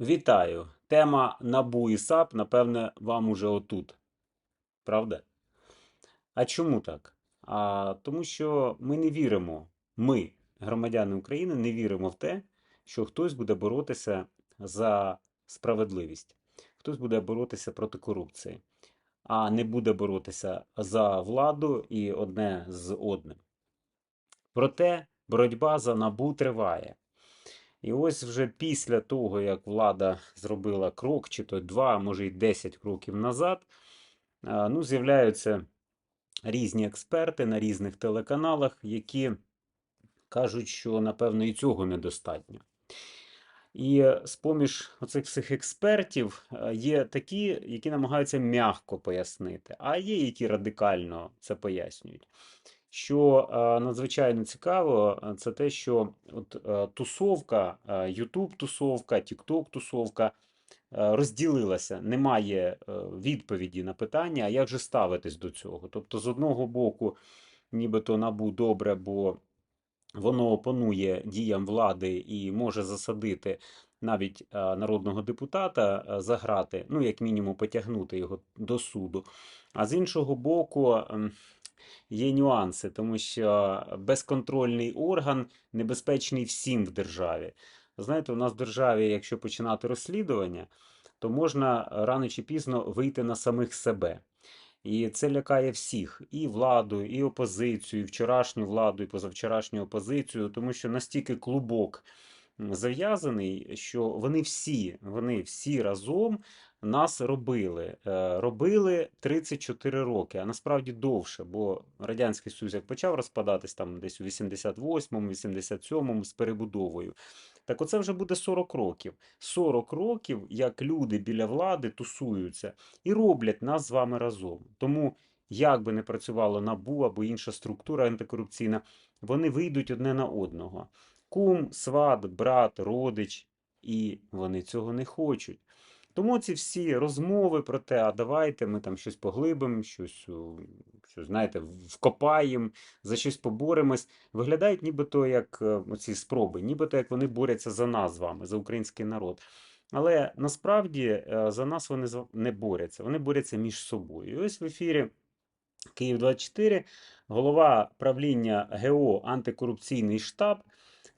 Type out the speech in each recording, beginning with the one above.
Вітаю! Тема НАБУ і САП, напевне, вам уже отут. Правда? А чому так? А, тому що ми не віримо, ми, громадяни України, не віримо в те, що хтось буде боротися за справедливість, хтось буде боротися проти корупції, а не буде боротися за владу і одне з одним. Проте боротьба за НАБУ триває. І ось вже після того, як влада зробила крок, чи то два, може й 10 кроків назад, ну, з'являються різні експерти на різних телеканалах, які кажуть, що напевно і цього недостатньо. І е, з-поміж оцих всіх експертів е, є такі, які намагаються м'яко пояснити, а є, які радикально це пояснюють. Що е, надзвичайно цікаво, е, це те, що от е, тусовка, YouTube тусовка, TikTok тусовка розділилася. Немає відповіді на питання, як же ставитись до цього. Тобто, з одного боку, нібито набу добре, бо воно опонує діям влади і може засадити навіть народного депутата е, за грати, ну, як мінімум, потягнути його до суду. А з іншого боку, ем, є нюанси, тому що безконтрольний орган небезпечний всім в державі. Знаєте, у нас в державі, якщо починати розслідування, то можна рано чи пізно вийти на самих себе. І це лякає всіх: і владу, і опозицію, і вчорашню владу, і позавчорашню опозицію, тому що настільки клубок зав'язаний, що вони всі, вони всі разом нас робили. Е, Робили 34 роки, а насправді довше, бо Радянський Союз як почав розпадатись там десь у 88-му, 87-му з перебудовою. Так оце вже буде 40 років. 40 років, як люди біля влади тусуються і роблять нас з вами разом. Тому, як би не працювало НАБУ або інша структура антикорупційна, вони вийдуть одне на одного. Кум, сват, брат, родич, і вони цього не хочуть. Тому ці всі розмови про те, а давайте ми там щось поглибимо, щось, щось знаєте, вкопаємо, за щось поборемось, виглядають нібито як е, ці спроби, нібито як вони борються за нас з вами, за український народ. Але насправді е, за нас вони не борються, вони борються між собою. І ось в ефірі Київ 24 голова правління ГО антикорупційний штаб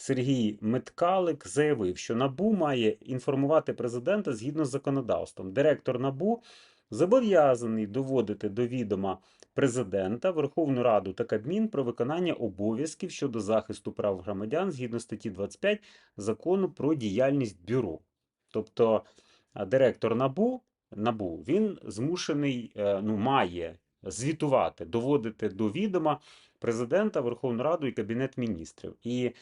Сергій Меткалик заявив, що НАБУ має інформувати президента згідно з законодавством. Директор НАБУ зобов'язаний доводити до відома президента, Верховну Раду та Кабмін про виконання обов'язків щодо захисту прав громадян згідно статті 25 закону про діяльність бюро. Тобто директор НАБУ, НАБУ він змушений, е, ну, має звітувати, доводити до відома президента, Верховну Раду і Кабінет міністрів. І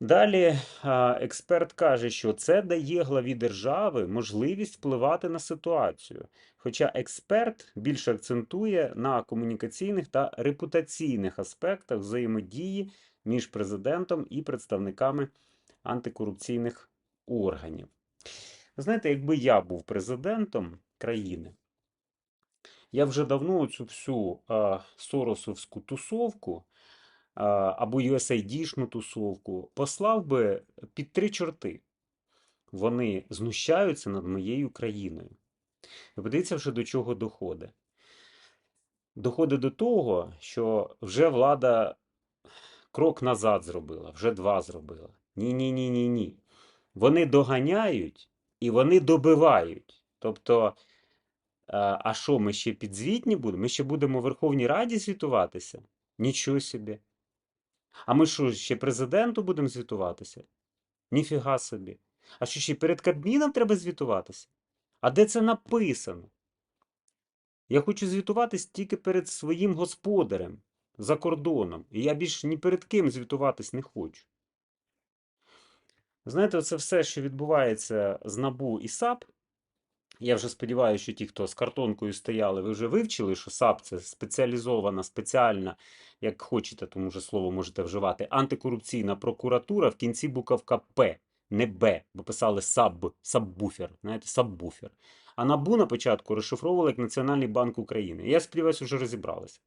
Далі експерт каже, що це дає главі держави можливість впливати на ситуацію. Хоча експерт більше акцентує на комунікаційних та репутаційних аспектах взаємодії між президентом і представниками антикорупційних органів. Знаєте, якби я був президентом країни, я вже давно цю всю соросовську тусовку або USAID-шну тусовку послав би під три чорти. Вони знущаються над моєю країною. І подивіться вже до чого доходить. Доходить до того, що вже влада крок назад зробила, вже два зробила. Ні, ні, ні, ні. Вони доганяють і вони добивають. Тобто, а що, ми ще підзвітні будемо? Ми ще будемо в Верховній Раді звітуватися? Нічого собі. А ми що, ще президенту будемо звітуватися? Ніфіга собі. А що ще перед Кабміном треба звітуватися? А де це написано? Я хочу звітуватись тільки перед своїм господарем за кордоном. І я більш ні перед ким звітуватись не хочу. Знаєте, це все, що відбувається з НАБУ і САП. Я вже сподіваюся, що ті, хто з картонкою стояли, ви вже вивчили, що САП це спеціалізована, спеціальна, як хочете, тому вже слово можете вживати, антикорупційна прокуратура в кінці буковка П, не Б, бо писали САБ, саббуфер, знаєте, саббуфер. А НАБУ на початку розшифровували як Національний банк України. Я сподіваюся, вже розібралися.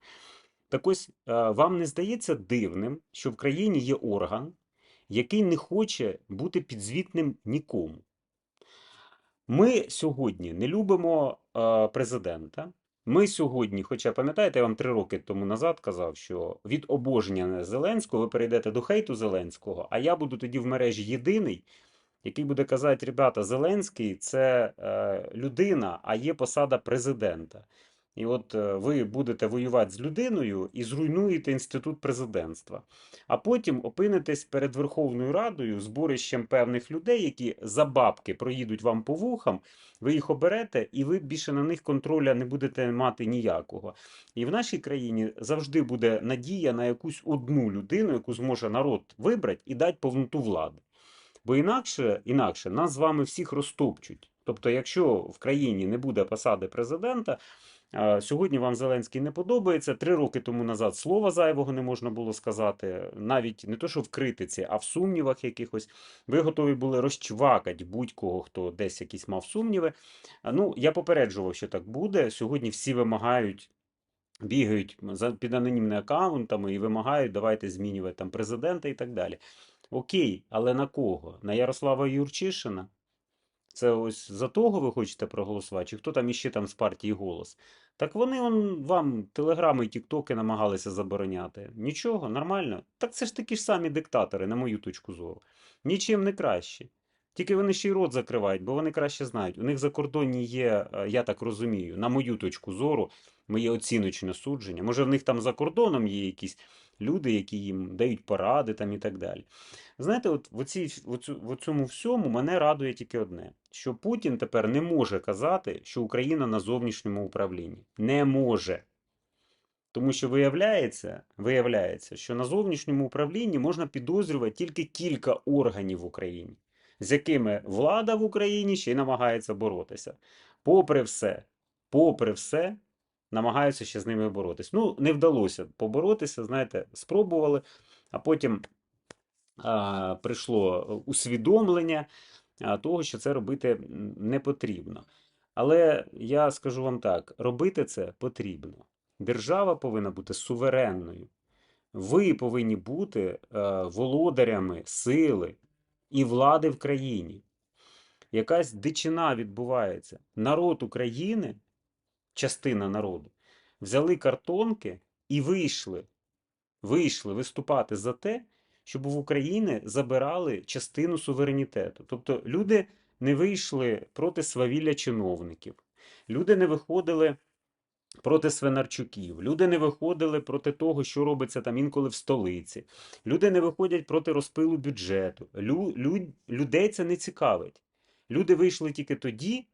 Так ось, е, вам не здається дивним, що в країні є орган, який не хоче бути підзвітним нікому. Ми сьогодні не любимо е, президента. Ми сьогодні, хоча пам'ятаєте, я вам три роки тому назад казав, що від обожнення Зеленського ви перейдете до хейту Зеленського, а я буду тоді в мережі єдиний, який буде казати: ребята, Зеленський це е, людина, а є посада президента. І от е, ви будете воювати з людиною і зруйнуєте інститут президентства. А потім опинитесь перед Верховною Радою зборищем певних людей, які за бабки проїдуть вам по вухам, ви їх оберете, і ви більше на них контроля не будете мати ніякого. І в нашій країні завжди буде надія на якусь одну людину, яку зможе народ вибрати і дати повноту влади. Бо інакше, інакше нас з вами всіх розтопчуть. Тобто, якщо в країні не буде посади президента, Сьогодні вам Зеленський не подобається. Три роки тому назад слова зайвого не можна було сказати, навіть не то, що в критиці, а в сумнівах якихось. Ви готові були розчвакати будь-кого, хто десь якісь мав сумніви. Ну, я попереджував, що так буде. Сьогодні всі вимагають. Бігають за під анонімними аккаунтами і вимагають, давайте змінювати там президента і так далі. Окей, але на кого? На Ярослава Юрчишина? Це ось за того ви хочете проголосувати? Чи хто там іще там з партії голос? Так вони он, вам телеграми і тіктоки намагалися забороняти. Нічого, нормально. Так це ж такі ж самі диктатори, на мою точку зору. Нічим не кращі. Тільки вони ще й рот закривають, бо вони краще знають. У них закордонні є, е, я так розумію, на мою точку зору, моє оціночне судження. Може, в них там за кордоном є якісь люди, які їм дають поради там і так далі. Знаєте, от в, оцю, в цьому всьому мене радує тільки одне: що Путін тепер не може казати, що Україна на зовнішньому управлінні. Не може. Тому що виявляється, виявляється, що на зовнішньому управлінні можна підозрювати тільки кілька органів в Україні, з якими влада в Україні ще й намагається боротися. Попри все, попри все, намагаються ще з ними боротися. Ну, не вдалося поборотися, знаєте, спробували, а потім а, прийшло усвідомлення того, що це робити не потрібно. Але я скажу вам так: робити це потрібно. Держава повинна бути суверенною. Ви повинні бути е, володарями сили і влади в країні. Якась дичина відбувається. Народ України, частина народу, взяли картонки і вийшли, вийшли виступати за те, щоб в Україні забирали частину суверенітету. Тобто люди не вийшли проти свавілля чиновників, люди не виходили проти Свинарчуків, люди не виходили проти того, що робиться там інколи в столиці. Люди не виходять проти розпилу бюджету. Лю, лю, людей це не цікавить. Люди вийшли тільки тоді,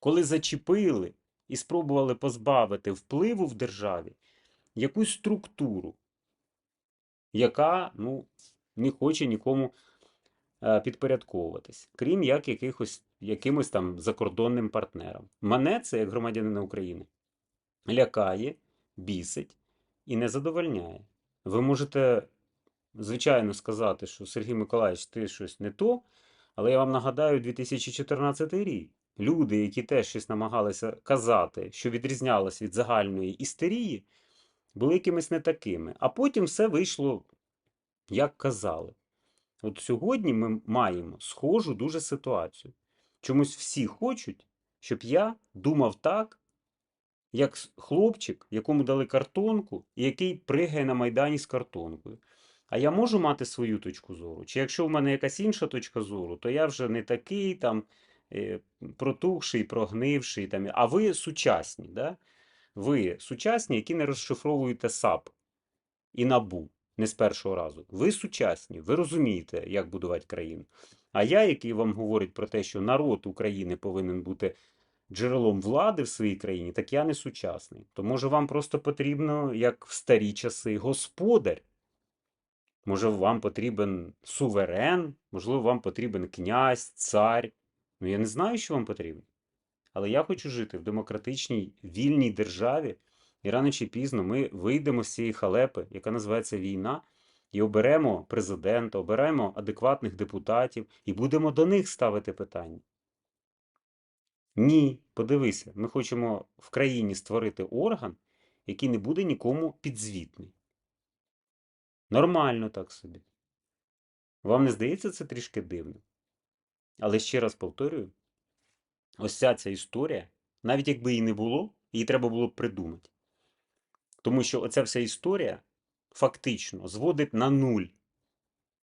коли зачепили і спробували позбавити впливу в державі якусь структуру, яка ну, не хоче нікому е, підпорядковуватись, крім як якихось, якимось там закордонним партнерам. Мене це, як громадянина України, лякає, бісить і не задовольняє. Ви можете, звичайно, сказати, що Сергій Миколаївич, ти щось не то, але я вам нагадаю 2014 рік. Люди, які теж щось намагалися казати, що відрізнялось від загальної істерії, були якимись не такими. А потім все вийшло, як казали. От сьогодні ми маємо схожу дуже ситуацію. Чомусь всі хочуть, щоб я думав так, як хлопчик, якому дали картонку, і який пригає на Майдані з картонкою. А я можу мати свою точку зору? Чи якщо в мене якась інша точка зору, то я вже не такий там протухший, прогнивший. Там, а ви сучасні, да? ви сучасні, які не розшифровуєте САП і набу не з першого разу. Ви сучасні, ви розумієте, як будувати країну. А я, який вам говорить про те, що народ України повинен бути джерелом влади в своїй країні, так я не сучасний. То може вам просто потрібно, як в старі часи, господар. Може, вам потрібен суверен, можливо, вам потрібен князь, цар. Ну, я не знаю, що вам потрібно. Але я хочу жити в демократичній вільній державі, і рано чи пізно ми вийдемо з цієї халепи, яка називається війна, і оберемо президента, оберемо адекватних депутатів і будемо до них ставити питання. Ні, подивися, ми хочемо в країні створити орган, який не буде нікому підзвітний. Нормально так собі. Вам не здається це трішки дивно? Але ще раз повторюю: ось ця ця історія, навіть якби її не було, її треба було б придумати. Тому що оця вся історія фактично зводить на нуль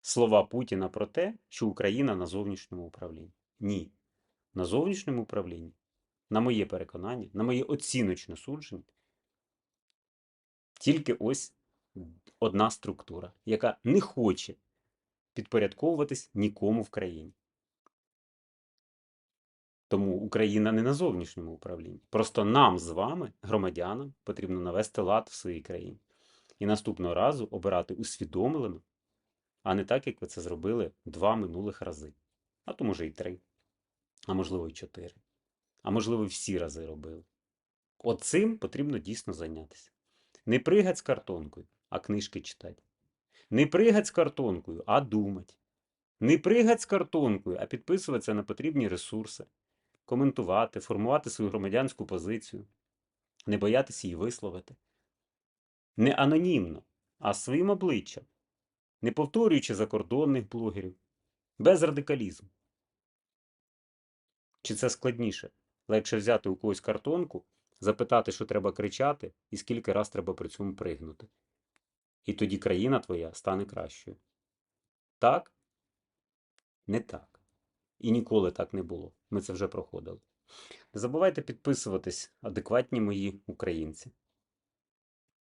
слова Путіна про те, що Україна на зовнішньому управлінні. Ні. На зовнішньому управлінні, на моє переконання, на моє оціночне судження, тільки ось одна структура, яка не хоче підпорядковуватись нікому в країні. Тому Україна не на зовнішньому управлінні. Просто нам з вами, громадянам, потрібно навести лад в своїй країні. І наступного разу обирати усвідомлено, а не так, як ви це зробили два минулих рази. А то, може, і три, а можливо, і чотири. А можливо, всі рази робили. От цим потрібно дійсно зайнятися. Не пригать з картонкою, а книжки читати. Не пригать з картонкою, а думати. Не пригать з картонкою, а підписуватися на потрібні ресурси, коментувати, формувати свою громадянську позицію, не боятися її висловити. Не анонімно, а своїм обличчям, не повторюючи закордонних блогерів, без радикалізму. Чи це складніше? Легше взяти у когось картонку, запитати, що треба кричати, і скільки раз треба при цьому пригнути. І тоді країна твоя стане кращою. Так? Не так. І ніколи так не було. Ми це вже проходили. Не забувайте підписуватись, адекватні мої українці.